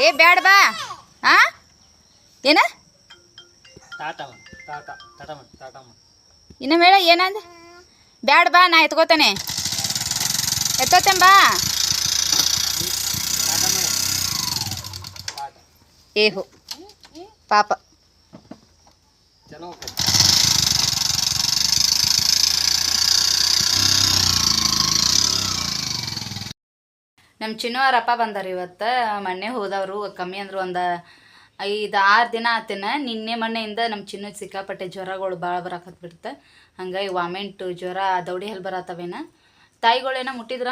ಏ ಬ್ಯಾಡ ಬಾ. ಆ? ಏನ? ತಾಟಮ್ಮ ತಾಟ ತಾಟಮ್ಮ ತಾಟಮ್ಮ ಇನ್ನ ಮೇಳ ಏನಂದ? ಬ್ಯಾಡ ಬಾ ನಾ ಎತ್ಕೋತೇನೆ. ಎತ್ತೋತೇನ್ ಬಾ. ತಾಟ ಮಾಡ ತಾಟ ಏಹೋ ಪಾಪ. ನಮ್ಮ ಚಿನ್ನವರಪ್ಪ ಬಂದಾರ ಇವತ್ತು, ಮೊನ್ನೆ ಹೋದವರು ಕಮ್ಮಿ ಅಂದ್ರೆ ಒಂದು ಐದು ಆರು ದಿನ ಆತೇನ, ನಿನ್ನೆ ಮೊನ್ನೆಯಿಂದ ನಮ್ಮ ಚಿನ್ನ ಸಿಕ್ಕಾಪಟ್ಟೆ ಜ್ವರಗಳು ಭಾಳ ಬರಾಕತ್ ಬಿಡ್ತ. ಹಂಗಾಗಿ ವಾಮೆಂಟು, ಜ್ವರ, ದೌಡಿ ಹಲ್ ಬರತ್ತವೇನ ತಾಯಿಗಳೇನ ಮುಟ್ಟಿದ್ರ?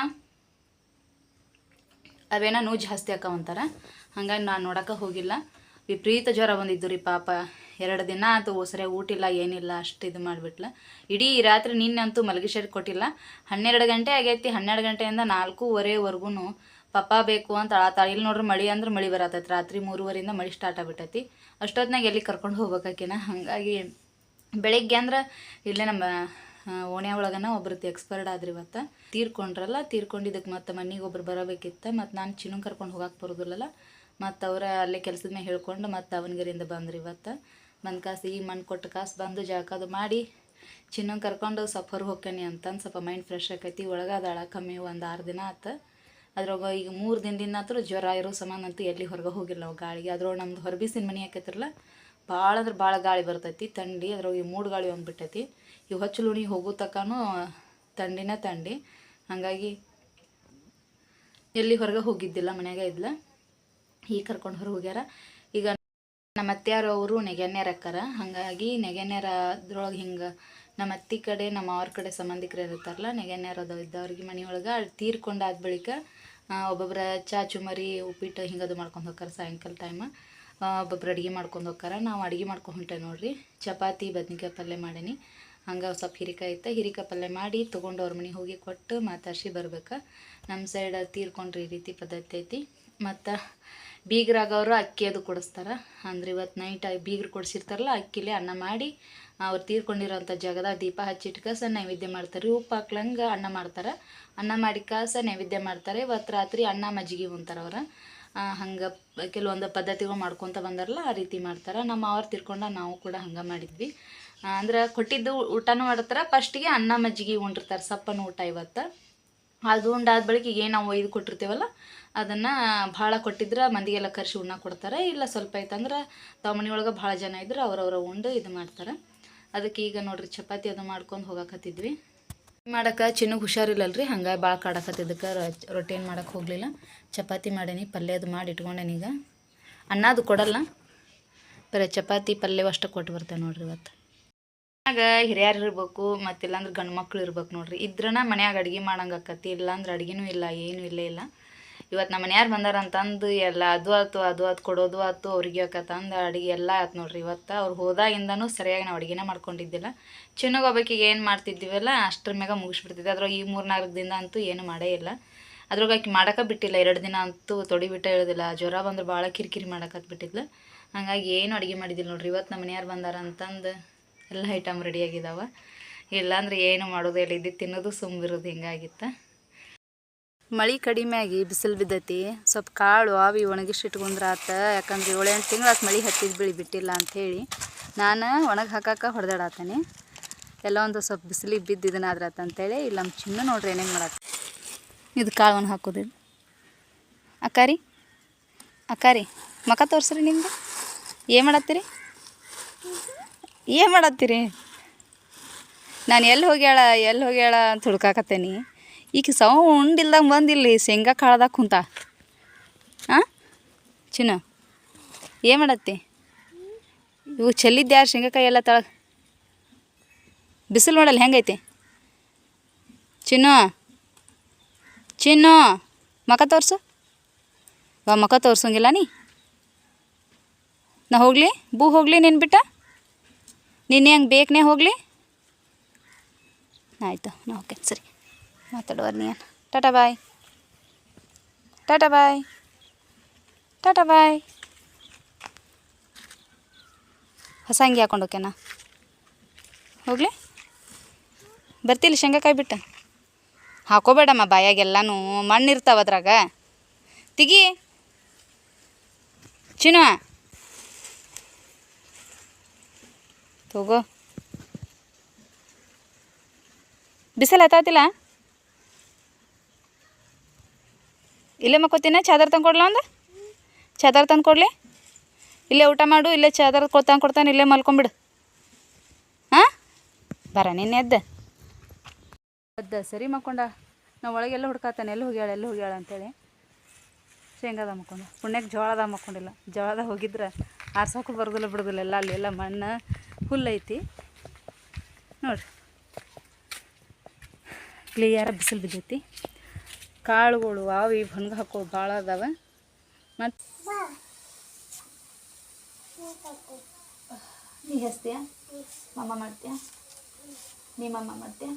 ಅವೇನ ನೋವು ಜಾಸ್ತಿ ಹಾಕವಂತಾರೆ ಹಂಗಾಗಿ ನಾನು ನೋಡೋಕೆ ಹೋಗಿಲ್ಲ. ವಿಪರೀತ ಜ್ವರ ಬಂದಿದ್ದು ರೀ ಪಾಪ. ಎರಡು ದಿನ ಆತು ಊಟ ಊಟಿಲ್ಲ, ಏನಿಲ್ಲ, ಅಷ್ಟು ಇದು ಮಾಡಿಬಿಟ್ಲ. ಇಡೀ ರಾತ್ರಿ ನಿನ್ನೆ ಅಂತೂ ಮಲಗಿಸೋದು ಕೊಟ್ಟಿಲ್ಲ. ಹನ್ನೆರಡು ಗಂಟೆ ಆಗೈತಿ, ಹನ್ನೆರಡು ಗಂಟೆಯಿಂದ ನಾಲ್ಕೂವರೆವರೆಗೂ ಪಪ್ಪ ಬೇಕು ಅಂತ ಅಳತಾಳ ಇಲ್ಲಿ ನೋಡ್ರಿ ಮಳಿ ಅಂದ್ರೆ ಮಳಿ ಬರತೈತಿ, ರಾತ್ರಿ ಮೂರುವರೆಯಿಂದ ಮಳಿ ಸ್ಟಾರ್ಟ್ ಆಗ್ಬಿಟ್ಟೈತಿ. ಅಷ್ಟೊತ್ತಿನಾಗ ಎಲ್ಲಿ ಕರ್ಕೊಂಡು ಹೋಗ್ಬೇಕಾಕಿನ? ಹಾಗಾಗಿ ಬೆಳಿಗ್ಗೆ ಅಂದ್ರೆ ಇಲ್ಲೇ ನಮ್ಮ ಓಣೆ ಒಳಗನ ಒಬ್ರದ್ದು ಎಕ್ಸ್ಪೈರ್ಡ್ ಆದ್ರಿ ಇವತ್ತು. ತೀರ್ಕೊಂಡ್ರಲ್ಲ ತೀರ್ಕೊಂಡಿದ್ದಕ್ಕೆ ಮತ್ತೆ ಮನೆಗೆ ಒಬ್ರು ಬರಬೇಕಿತ್ತು. ಮತ್ತು ನಾನು ಚಿನ್ನು ಕರ್ಕೊಂಡು ಹೋಗಕ್ಕೆ ಬರೋದಿಲ್ಲಲ್ಲ. ಮತ್ತು ಅವರ ಅಲ್ಲೇ ಕೆಲಸದ ಮೇಲೆ ಹೇಳ್ಕೊಂಡು ಮತ್ತು ಅವನಗರಿಂದ ಬಂದ್ರಿ ಇವತ್ತು. ಬಂದು ಕಾಸು ಈ ಮಣ್ಣು ಕೊಟ್ಟು ಕಾಸು ಬಂದು ಜಾಕದು ಮಾಡಿ ಚಿನ್ನಂಗೆ ಕರ್ಕೊಂಡು ಸ್ವಲ್ಪ ಹೊರಗೆ ಹೋಗ್ಕೇನಿ ಅಂತಂದು ಸ್ವಲ್ಪ ಮೈಂಡ್ ಫ್ರೆಶ್ ಆಕೈತಿ. ಒಳಗಾದಳ ಕಮ್ಮಿ ಒಂದು ಆರು ದಿನ ಆತು. ಅದ್ರಾಗ ಈಗ ಮೂರು ದಿನದಿಂದ ಜ್ವರ ಇರೋ ಸಮಾನ ಅಂತೂ ಎಲ್ಲಿ ಹೊರಗೆ ಹೋಗಿಲ್ಲ ಅವು ಗಾಳಿಗೆ. ಅದ್ರೊಳಗೆ ನಮ್ದು ಹೊರಬಿಸಿನ ಮನೆ ಆಕೈತಿರಲ್ಲ ಭಾಳ ಅಂದ್ರೆ ಭಾಳ ಗಾಳಿ ಬರ್ತೈತಿ. ತಂಡಿ, ಅದ್ರೊಳಗೆ ಮೂಡು ಗಾಳಿ ಒಂದು ಈ ಹೊಚ್ಚು ಲುಣಿ ಹೋಗೋ ತಕ್ಕನೂ ಥಂಡಿನ ತಂಡಿ. ಹಾಗಾಗಿ ಎಲ್ಲಿ ಹೊರಗೆ ಹೋಗಿದ್ದಿಲ್ಲ, ಮನ್ಯಾಗ ಇದ್ಲ. ಈಗ ಕರ್ಕೊಂಡು ಹೊರಗೆ ಹೋಗ್ಯಾರ. ಈಗ ನಮ್ಮ ಅತ್ತೆಯವರು ಅವರು ನೆಗೆನ್ಯಾರ ಅಕ್ಕಾರ. ಹಾಗಾಗಿ ನೆಗೆನ್ಯಾರ ಅದ್ರೊಳಗೆ ಹಿಂಗೆ ನಮ್ಮ ಅತ್ತಿ ಕಡೆ, ನಮ್ಮ ಅವ್ರ ಕಡೆ ಸಂಬಂಧಿಕರು ಇರ್ತಾರಲ್ಲ, ನೆಗೆನ್ಯಾರ ಅದು ಇದ್ದವ್ರಿಗೆ ಮನೆಯೊಳಗೆ ತೀರ್ಕೊಂಡಾದ ಬಳಿಕ ಒಬ್ಬೊಬ್ಬರ ಚಾ ಚುಮರಿ ಉಪ್ಪಿಟ್ಟು ಹಿಂಗದು ಮಾಡ್ಕೊಂಡು ಹೋಗ್ತಾರೆ ಸಾಯಂಕಾಲ ಟೈಮ್ ಒಬ್ಬೊಬ್ರು ಅಡುಗೆ ಮಾಡ್ಕೊಂಡು ಹೋಗ್ತಾರೆ ನಾವು ಅಡುಗೆ ಮಾಡ್ಕೊಂಡು ಹೊಂಟೆ ನೋಡಿರಿ. ಚಪಾತಿ, ಬದ್ನಿಕಾಯಿ ಪಲ್ಯ ಮಾಡೀನಿ. ಹಂಗೆ ಸ್ವಲ್ಪ ಹಿರಿಕಾಯಿ ಇತ್ತು. ಹಿರಿಕಾಯಿ ಪಲ್ಯ ಮಾಡಿ ತೊಗೊಂಡು ಅವ್ರ ಮನೆಗೆ ಹೋಗಿ ಕೊಟ್ಟು ಮಾತಾಡ್ಸಿ ಬರ್ಬೇಕು. ನಮ್ಮ ಸೈಡ್ ತೀರ್ಕೊಂಡ್ರೆ ಈ ರೀತಿ ಪದ್ಧತಿ ಐತಿ. ಮತ್ತು ಬೀಗರಾಗವರು ಅಕ್ಕಿ ಅದು ಕೊಡಿಸ್ತಾರೆ. ಅಂದ್ರೆ ಇವತ್ತು ನೈಟ್ ಬೀಗರು ಕೊಡಿಸಿರ್ತಾರಲ್ಲ, ಅಕ್ಕಿಲಿ ಅನ್ನ ಮಾಡಿ, ಅವ್ರು ತೀರ್ಕೊಂಡಿರೋಂಥ ಜಾಗದಾಗ ದೀಪ ಹಚ್ಚಿಟ್ಕಸ ನೈವೇದ್ಯ ಮಾಡ್ತಾರೆ. ಉಪ್ಪು ಹಾಕ್ಲಂಗೆ ಅನ್ನ ಮಾಡ್ತಾರೆ. ಅನ್ನ ಮಾಡಿ ಕಾಸ ನೈವೇದ್ಯ ಮಾಡ್ತಾರೆ. ಇವತ್ತು ರಾತ್ರಿ ಅನ್ನ ಮಜ್ಜಿಗೆ ಉಂತಾರೆ ಅವ್ರು. ಹಂಗೆ ಕೆಲವೊಂದು ಪದ್ಧತಿಗಳು ಮಾಡ್ಕೊತ ಬಂದಾರಲ್ಲ, ಆ ರೀತಿ ಮಾಡ್ತಾರೆ. ನಮ್ಮ ಅವ್ರು ತಿರ್ಕೊಂಡ ನಾವು ಕೂಡ ಹಂಗೆ ಮಾಡಿದ್ವಿ. ಅಂದ್ರೆ ಕೊಟ್ಟಿದ್ದು ಊಟನೂ ಮಾಡ್ತಾರೆ. ಫಸ್ಟಿಗೆ ಅನ್ನ ಮಜ್ಜಿಗೆ ಉಂಡಿರ್ತಾರೆ, ಸಪ್ಪನ ಊಟ ಇವತ್ತು. ಅದು ಉಂಡಾದ ಬಳಿಕ ಏನು ನಾವು ಒಯ್ದು ಕೊಟ್ಟಿರ್ತೀವಲ್ಲ ಅದನ್ನು ಭಾಳ ಕೊಟ್ಟಿದ್ರೆ ಮಂದಿಗೆಲ್ಲ ಕರ್ಸಿ ಉಣ್ಣ ಕೊಡ್ತಾರೆ. ಇಲ್ಲ ಸ್ವಲ್ಪ ಐತಂದ್ರೆ ತಾವು ಮನೆಯೊಳಗೆ ಭಾಳ ಜನ ಇದ್ರೆ ಅವ್ರವ್ರ ಉಂಡು ಇದು ಮಾಡ್ತಾರೆ. ಅದಕ್ಕೆ ಈಗ ನೋಡ್ರಿ ಚಪಾತಿ ಅದು ಮಾಡ್ಕೊಂಡು ಹೋಗಾಕತ್ತಿದ್ವಿ. ಮಾಡಕ್ಕೆ ಚಿನ್ನಗೆ ಹುಷಾರಿಲ್ಲಲ್ರಿ ಹಂಗಾಗಿ ಭಾಳ ಕಾಡಕತ್ತಿದ್ದಕ್ಕೆ ರೊಟ್ಟಿ ಏನು ಮಾಡಕ್ಕೆ ಹೋಗಲಿಲ್ಲ. ಚಪಾತಿ ಮಾಡೀನಿ, ಪಲ್ಯ ಅದು ಮಾಡಿ ಇಟ್ಕೊಂಡೇನಿ ಈಗ. ಅನ್ನ ಅದು ಕೊಡಲ್ಲ, ಬರ ಚಪಾತಿ, ಪಲ್ಯ ಅಷ್ಟು ಕೊಟ್ಟು ಬರ್ತೇವೆ ನೋಡ್ರಿ ಇವತ್ತು. ಮನ್ಯಾಗ ಹಿರಿಯರು ಇರ್ಬೇಕು, ಮತ್ತಿಲ್ಲಾಂದ್ರೆ ಗಂಡು ಮಕ್ಳು ಇರ್ಬೇಕು ನೋಡ್ರಿ. ಇದ್ರನ ಮನ್ಯಾಗ ಅಡುಗೆ ಮಾಡಂಗೆ ಆಕತಿ ಇಲ್ಲಾಂದ್ರೆ ಅಡುಗೆನೂ ಇಲ್ಲ, ಏನೂ ಇಲ್ಲೇ ಇಲ್ಲ. ಇವತ್ತು ನಮ್ಮ ಮನೆಯಾರು ಬಂದಾರ ಅಂತಂದು ಎಲ್ಲ ಅದು ಆತು ಅದು ಆತು, ಕೊಡೋದು ಆತು, ಅವ್ರಿಗೆ ಆಕತ್ತಂದು ಅಡುಗೆ ಎಲ್ಲ ಆಯ್ತು ನೋಡ್ರಿ. ಇವತ್ತು ಅವ್ರು ಹೋದಾಗಿಂದನೂ ಸರಿಯಾಗಿ ನಾವು ಅಡುಗೆನ ಮಾಡ್ಕೊಂಡಿದ್ದಿಲ್ಲ. ಚಿನ್ನಗೆ ಒಬ್ಬಕ್ಕಿಗೆ ಏನು ಮಾಡ್ತಿದ್ದೀವಲ್ಲ, ಅಷ್ಟ್ರ ಮ್ಯಾಗ ಮುಗಿಸ್ಬಿಡ್ತಿದ್ದೆ. ಅದ್ರಾಗ ಈ ಮೂರು ನಾಲ್ಕು ದಿನ ಅಂತೂ ಏನು ಮಾಡೇ ಇಲ್ಲ. ಅದ್ರಾಗ ಆಕೆ ಮಾಡೋಕೆ ಬಿಟ್ಟಿಲ್ಲ, ಎರಡು ದಿನ ಅಂತೂ ತೊಡಿ ಬಿಟ್ಟೇ ಇರೋದಿಲ್ಲ ಜ್ವರ ಬಂದ್ರೆ ಭಾಳ ಕಿರಿಕಿರಿ ಮಾಡೋಕತ್ ಬಿಟ್ಟಿದ್ಲು. ಹಂಗಾಗಿ ಏನು ಅಡುಗೆ ಮಾಡಿದ್ದಿಲ್ಲ ನೋಡ್ರಿ. ಇವತ್ತು ನಮ್ಮ ಮನೆಯಾರು ಬಂದಾರ ಅಂತಂದು ಎಲ್ಲ ಐಟಮ್ ರೆಡಿಯಾಗಿದ್ದಾವೆ ಇಲ್ಲಾಂದ್ರೆ ಏನು ಮಾಡೋದು ಹೇಳಿದ್ದು ತಿನ್ನೋದು ಸುಮ್ಮಿರೋದು ಹಿಂಗಾಗಿತ್ತು. ಮಳೆ ಕಡಿಮೆ ಆಗಿ ಬಿಸಿಲು ಬಿದ್ದೈತಿ. ಸ್ವಲ್ಪ ಕಾಳು, ಆವಿ ಒಣಗಿಸಿಟ್ಕೊಂಡ್ರೆ ಆತ. ಯಾಕಂದ್ರೆ ಏಳೆಂಟು ತಿಂಗಳು ಆತು ಮಳೆ ಹತ್ತಿದ ಬೆಳೆ ಬಿಟ್ಟಿಲ್ಲ ಅಂಥೇಳಿ ನಾನು ಒಣಗಿ ಹಾಕಕ್ಕೆ ಹೊಡೆದಾಡತ್ತೇನೆ ಎಲ್ಲ ಒಂದು ಸ್ವಲ್ಪ ಬಿಸಿಲಿಗೆ ಬಿದ್ದು ಇದನ್ನ ಆದ್ರತ ಅಂತೇಳಿ ಇಲ್ಲಿ ನಮ್ಮ ಚಿನ್ನ ನೋಡ್ರಿ ಏನೇನು ಮಾಡತ್ತೆ ಇದು ಕಾಳು ಒಣ ಹಾಕೋದು ಅಕ್ಕಾರಿ? ಅಕ್ಕಾರಿ ಮಕ ತೋರಿಸ್ರಿ ನಿಮ್ದು. ಏನು ಮಾಡತ್ತೀರಿ? ಏನು ಮಾಡತ್ತೀರಿ? ನಾನು ಎಲ್ಲಿ ಹೋಗ್ಯಾಳ ಎಲ್ಲಿ ಹೋಗ್ಯಾಳ ಅಂತ ಹುಡ್ಕಾಕತ್ತೇನಿ. ಈಗ ಸೌಂಡ್ ಇಲ್ದಂಗೆ ಬಂದಿಲ್ಲ ಶೇಂಗಾ ಕಾಳ್ದಾಗ ಕುಂತ. ಹಾಂ ಚಿನ್ನ, ಏನು ಮಾಡತ್ತಿ? ಇವು ಚೆಲ್ಲಿದ್ದೆ ಯಾರು ಶೇಂಗಾಕಾಯಿ ಎಲ್ಲ ತಳ ಬಿಸಿಲು ನೋಡಲ್ಲ ಹೆಂಗೈತಿ? ಚಿನ್ನು ಚಿನ್ನು ಮಕ ತೋರ್ಸು. ವಾ ಮಕ ತೋರ್ಸೋಂಗಿಲ್ಲ ನೀ. ನಾ ಹೋಗಲಿ, ಬೂ ಹೋಗಲಿ ನಿನ್ನ ಬಿಟ್ಟ? ನಿನ್ನೆ ಹಂಗೆ ಬೇಕನೇ ಹೋಗಲಿ? ಆಯಿತು, ನಾ ಓಕೆ ಸರಿ. ಮಾತಾಡುವ ನೀನು ಟಾಟಾ ಬಾಯ್. ಟಾಟಾ ಬಾಯ್. ಟಾಟಾ ಬಾಯ್. ಹೊಸ ಅಂಗಿ ಹಾಕೊಂಡು ಹೋಗ್ಯಾನ? ಹೋಗಲಿ. ಬರ್ತಿಲ್ಲ ಶೇಂಗಾಕಾಯಿ ಬಿಟ್ಟು. ಹಾಕೋಬೇಡಮ್ಮ ಬಾಯಾಗೆಲ್ಲನೂ. ಮಣ್ಣು ಇರ್ತಾವ ಅದ್ರಾಗ. ತಿಗಿ. ಚಿನ್ನು ತಗೋ. ಬಿಸಿಲು ಹತ್ತಾತಿಲ್ಲ ಇಲ್ಲೇ ಮಕ್ಕೋತೀನ? ಚಾದರ್ ತಂದು ಕೊಡ್ಲ ಒಂದು ಚಾದರ್ ತಂದು ಕೊಡ್ಲಿ ಇಲ್ಲೇ ಊಟ ಮಾಡು, ಇಲ್ಲೇ ಚಾದರ್ ಕೊಡ್ತಾನೆ ಕೊಡ್ತಾನೆ, ಇಲ್ಲೇ ಮಲ್ಕೊಂಬಿಡು. ಹಾಂ? ಬರ ನಿನ್ನೆ ಎದ್ದ. ಅದ್ದ ಸರಿ ಮಕ್ಕೊಂಡ ನಾವು ಒಳಗೆಲ್ಲ ಹುಡ್ಕಾತಾನೆ, ಎಲ್ಲಿ ಹೋಗ್ಯಾಳ ಎಲ್ಲಿ ಹೋಗ್ಯಾಳ ಅಂತೇಳಿ. ಶೇಂಗಾದ ಮಕ್ಕೊಂಡ. ಪುಣ್ಯಕ್ಕೆ ಜೋಳದ ಮಕ್ಕೊಂಡಿಲ್ಲ. ಜೋಳದ ಹೋಗಿದ್ರೆ ಆರ್ಸೋಕ್ಕೂ ಬರೋದಿಲ್ಲ, ಬಿಡೋದಿಲ್ಲ. ಎಲ್ಲ ಅಲ್ಲಿ ಎಲ್ಲ ಮಣ್ಣು ಹುಲ್ಲೈತಿ ನೋಡ್ರಿ. ಕ್ಲಿಯರ ಬಿಸಿಲು ಬಿದ್ದೈತಿ. ಕಾಳುಗಳು ಅವು ಇವು ಹಂಗೆ ಹಾಕೋ ಭಾಳ ಅದಾವ. ಮತ್ತು ನೀ ಹಚ್ತೀಯ ಮಮ್ಮ ಮಾಡ್ತೀಯ? ನೀ ಮಮ್ಮ ಮಾಡ್ತೀಯ?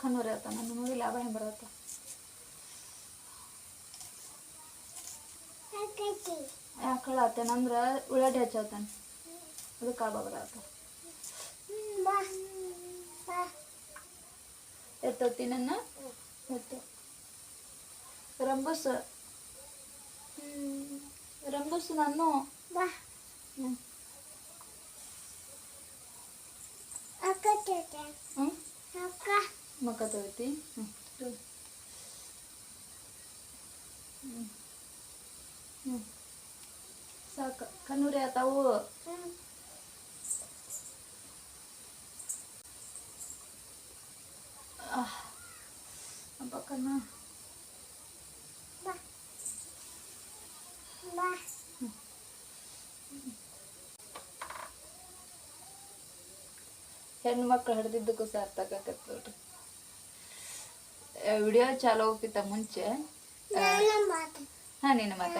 ಕಣ್ಣೂರು ಇರ್ತಾವ ನನ್ನ ನೋಡಿ ಲಾಭ ಹೆಂಗೆ ಬರತ್ತ? ಯಾಕಳ ಆತೇನಂದ್ರೆ ಉಳ್ಳಾಗಡ್ಡಿ ಹಚ್ಚಾತಾನೆ ಅದಕ್ಕೆ ಕಾಳು ಬರತ್ತ. ಎತ್ತೋತಿ ನನ್ನ ಎತ್ತು. ರಂಬುಸ್ ರಂಬುಸ್ ನಾನು. ಹ್ಮ್. ಹ್ಮ್? ಮಕ್ಕ ತೊಳಿತಿ ಹ್ಞೂ ಹ್ಞೂ ಹ್ಞೂ ಸಾಕು. ಕಣ್ಣೂರಿ ಆತಾವು. ಅಪ್ಪ ಕಣ್ಣ. ಹೆಣ್ಣು ಮಕ್ಳು ಹಿಡ್ದಿದ್ದಕ್ಕೂ ಸಾರ್ಥಕ ಆಕತ್ ನೋಡ್ರಿ. ವಿಡಿಯೋ ಚಾಲು ಹೋಗ್ತಿತ್ತ ಮುಂಚೆ? ಹಾ, ನೀನು ಮಾತ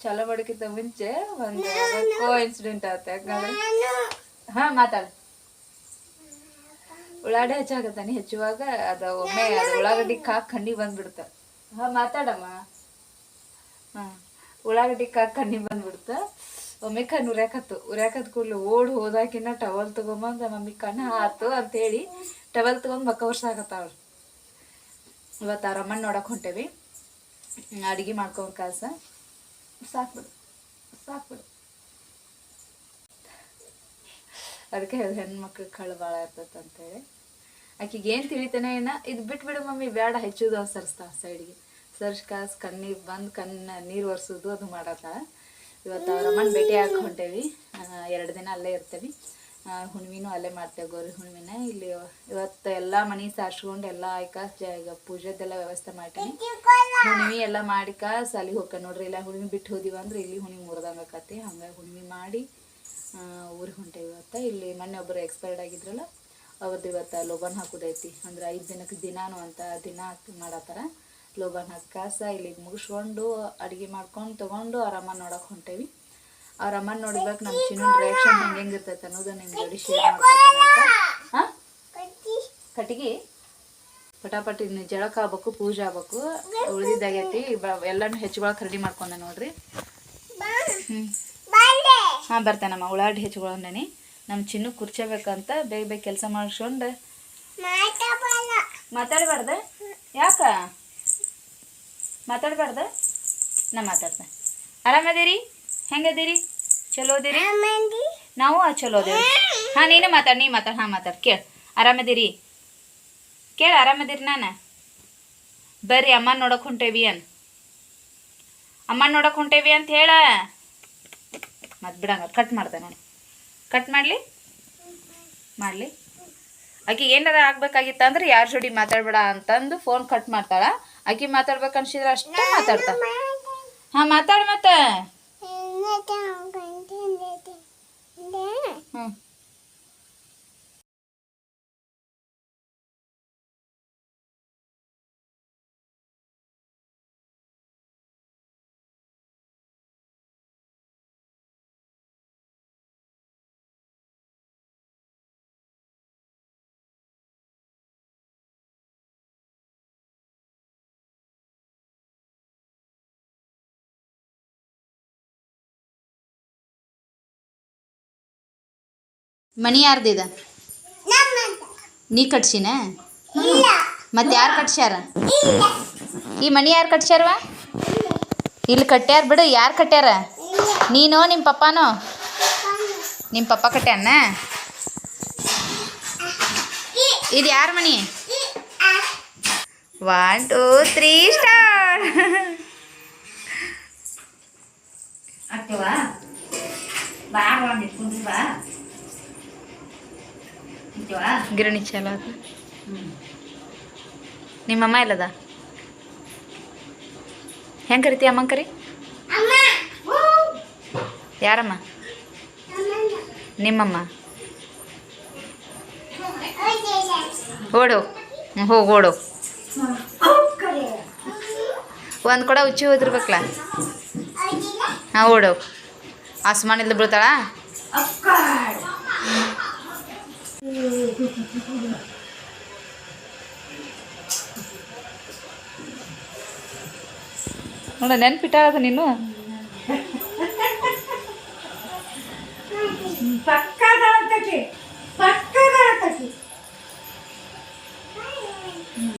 ಚಾಲು ಮಾಡೋಕ್ಕಿಂತ ಮುಂಚೆ ಒಂದು ಕೋ ಇನ್ಸಿಡೆಂಟ್ ಆಗುತ್ತೆ, ಯಾಕಂದ್ರೆ ಹಾ, ಮಾತಾಡ. ಉಳ್ಳಾಗಡ್ಡಿ ಹೆಚ್ಚಾಗತ್ತಾನೆ ಹೆಚ್ಚುವಾಗ, ಅದ ಒಮ್ಮೆ ಉಳ್ಳಾಗಡ್ಡಿ ಕಾಕ್ ಕಣ್ಣಿ ಬಂದ್ಬಿಡ್ತ ಹಾ, ಮಾತಾಡಮ್ಮ. ಹಾ, ಉಳ್ಳಾಗಡ್ಡಿ ಕಾಕ್ ಕಣ್ಣಿ ಬಂದ್ಬಿಡ್ತ ಒಮ್ಮೆ ಕಣ್ಣು ಉರ್ಯಾಕತ್ತು ಉರ್ಯಾಕತ್ ಕೂಡ್ಲು ಓಡ್ ಹೋದಾಕಿನ್ನ ಟವಲ್ ತಗೊಂಬಂದ ಮಮ್ಮಿ ಕಣ್ಣು ಆತು ಅಂತೇಳಿ ಟವಲ್ ತಗೊಂಡ್ ಮಕ್ಕ ವರ್ಷ ಆಗತ್ತವ್ರು ಇವತ್ತು ಅರಮ್ಮನ್ ನೋಡಕ್ ಹೊಂಟೇವಿ. ಅಡಿಗೆ ಮಾಡ್ಕೊಂಡ್ ಕಾಸ ಸಾಕ್ಬಿಡು ಸಾಕ್ಬಿಡು ಅದಕ್ಕೆ ಹೆಣ್ಮಕ್ಳು ಕಳ್ಳು ಭಾಳ ಇರ್ತೈತೆ ಅಂತೇಳಿ. ಆಕಿಗೆ ಏನು ತಿಳಿತಾನೆ ಏನ, ಇದು ಬಿಟ್ಬಿಡು ಮಮ್ಮಿ ಬೇಡ ಹೆಚ್ಚುದು ಸರ್ಸ್ತಾ ಸೈಡ್ಗೆ ಸರ್ಸ್ ಕಾಸ್, ಕಣ್ಣಿಗೆ ಬಂದು ಕಣ್ಣ ನೀರು ಒರೆಸೋದು ಅದು ಮಾಡತ್ತ ಇವತ್ತು ಅವ್ರ ಅಮ್ಮನ ಭೇಟಿ ಹಾಕಿ ಹೊಂಟೇವಿ ಎರಡು ದಿನ ಅಲ್ಲೇ ಇರ್ತೇವಿ. ಹುಣ್ಮಿನೂ ಅಲ್ಲೇ ಮಾಡ್ತೇವೆ ಗೌರಿ ಹುಣ್ಣಿಮೆನ ಇಲ್ಲಿ ಇವತ್ತು ಎಲ್ಲ ಮನೆ ಸಾರ್ಸ್ಕೊಂಡು ಎಲ್ಲ ಆಯ್ಕ ಈಗ ಪೂಜೆದೆಲ್ಲ ವ್ಯವಸ್ಥೆ ಮಾಡ್ತೀನಿ. ಹುಣ್ಣಿಮೆ ಎಲ್ಲ ಮಾಡಿಕ ಸಾಲಿ ಹೋಗ್ಕ ನೋಡ್ರಿ. ಇಲ್ಲ ಹುಣ್ಣಿಮೆ ಬಿಟ್ಟು ಹೋದಿವ ಅಂದ್ರೆ ಇಲ್ಲಿ ಹುಣ್ಣಿಮೆ ಮುರಿದಂಗೆ ಆಕತಿ ಹಂಗಾಗಿ ಹುಣ್ಣಿಮೆ ಮಾಡಿ ಊರಿಗೆ ಹೊಂಟೇವಿ ಇವತ್ತು. ಇಲ್ಲಿ ಮೊನ್ನೆ ಒಬ್ಬರು ಎಕ್ಸ್ಪೈರ್ಡ್ ಆಗಿದ್ರಲ್ಲ ಅವ್ರದ್ದು ಇವತ್ತು ಲೋಬನ್ ಹಾಕೋದೈತಿ. ಅಂದ್ರೆ ಐದು ದಿನಕ್ಕೆ ದಿನಾನು ಅಂತ ದಿನ ಮಾಡತ್ತಾರ. ಲೋಬನ್ ಹಕ್ಕಾಸ ಇಲ್ಲಿಗೆ ಮುಗಿಸ್ಕೊಂಡು ಅಡುಗೆ ಮಾಡ್ಕೊಂಡು ತೊಗೊಂಡು ಅವ್ರಮ್ಮ ನೋಡಕ್ಕೆ ಹೊಂಟೇವಿ. ಅವ್ರ ಅಮ್ಮನ ನೋಡ್ಬೇಕು ನಮ್ಮ ಚಿನ್ನ ರಿಯಾಕ್ಷನ್ ಹೆಂಗೆ ಇರ್ತೈತೆ ಅನ್ನೋದು ನಿಮ್ಮ ಜೋಡಿ ಶೇರ್ ಮಾಡ್ಕೊತೀನಿ ಅಂತ. ಹಾಂ? ಕಟ್ಟಿಗೆ? ಪಟಾಪಟಿ ಇನ್ನು ಜಳಕ ಆಗ್ಬೇಕು ಪೂಜೆ ಆಗ್ಬೇಕು ಉಳಿದಿದ್ದಾಗೈತಿ ಎಲ್ಲನೂ ಹೆಚ್ಚು ಭಾಳ ರೆಡಿ ಮಾಡ್ಕೊಂಡೆ ನೋಡ್ರಿ. ಹ್ಞೂ ಹಾಂ ಬರ್ತಾನಮ್ಮ ಉಳ್ಳಾಗಡ್ಡಿ ಹೆಚ್ಚುಗಳಂದೇನಿ ನಮ್ಮ ಚಿನ್ನು ಕುರ್ಚಬೇಕಂತ ಬೇಗ ಬೇಗ ಕೆಲಸ ಮಾಡಿಸ್ಕೊಂಡು ಮಾತಾಡಬಾರ್ದ? ಯಾಕ? ಮಾತಾಡಬಾರ್ದ? ನಾ ಮಾತಾಡ್ದೆ ಆರಾಮದಿರಿ? ಹೆಂಗದಿರಿ? ಚಲೋ ಅದಿರಿ ನಾವು ಚಲೋ ಅದೇವಿ ಹಾಂ ನೀನು ಮಾತಾಡಿ ನೀ ಮಾತಾಡಿ ಹಾಂ ಮಾತಾಡಿ ಕೇಳು. ಆರಾಮದಿರಿ? ಕೇಳ ಆರಾಮದಿರಿ ನಾನು? ಬರ್ರಿ ಅಮ್ಮ ನೋಡಕ್ಕೆ ಹೊಂಟೇವಿ ಅನ್. ಅಮ್ಮ ನೋಡಕ್ಕೆ ಹೊಂಟೇವಿ ಅಂತ ಹೇಳ. ಮತ್ತೆ ಬಿಡಂಗ ಕಟ್ ಮಾಡ್ದೆ ನೋಡಿ. ಕಟ್ ಮಾಡಲಿ? ಮಾಡಲಿ. ಆಕೆ ಏನಾರ ಆಗ್ಬೇಕಾಗಿತ್ತಂದ್ರೆ ಯಾರ ಜೋಡಿ ಮಾತಾಡ್ಬೇಡ ಅಂತಂದು ಫೋನ್ ಕಟ್ ಮಾಡ್ತಾಳ. ಆಕೆ ಮಾತಾಡ್ಬೇಕು ಅನ್ಸಿದ್ರೆ ಅಷ್ಟೇ ಮಾತಾಡ್ತಾ. ಹಾ ಮಾತಾಡ್ ಮತ್ತೆ. ಮನಿ ಯಾರ್ದಿದ ನೀ ಕಟ್ಸಿನ? ಮತ್ತೆ ಯಾರು ಕಟ್ಸ್ಯಾರ? ಈ ಮಣಿ ಯಾರು ಕಟ್ಸ್ಯಾರವ? ಇಲ್ಲಿ ಕಟ್ಟ್ಯಾರ ಬಿಡು ಯಾರು ಕಟ್ಟ್ಯಾರ ನೀನು ನಿಮ್ಮ ಪಪ್ಪನೋ? ನಿಮ್ಮ ಪಪ್ಪ ಕಟ್ಟ್ಯಾನ ಇದು ಯಾರು Mani? One two three star ಬಾ ಒಂದು ಕುಂದ್ರಿ ಬಾ ಆಗ್ತೇವಾ ಗಿರಣಿ ಚಲೋ ನಿಮ್ಮಮ್ಮ ಎಲ್ಲದ? ಹೆಂಗೆ ಕರಿತಿ ಅಮ್ಮ! ಕರಿ ಯಾರಮ್ಮ? ನಿಮ್ಮಮ್ಮ. ಓಡು. ಹೋಗಿ ಓಡು. ಒಂದು ಕೂಡ ಉಚ್ಚಿ ಹೋದಿರ್ಬೇಕಲ್ಲ ಹಾಂ ಓಡು. ಆಸ್ಮಾನ್ ಬೀಳ್ತಾಳಾ ಬೀಳ್ತಾಳ? ನೋಡ ನೆನ್ಪಿಟ್ಟಾದ ನೀನು? ಪಕ್ಕದ ಪಕ್ಕ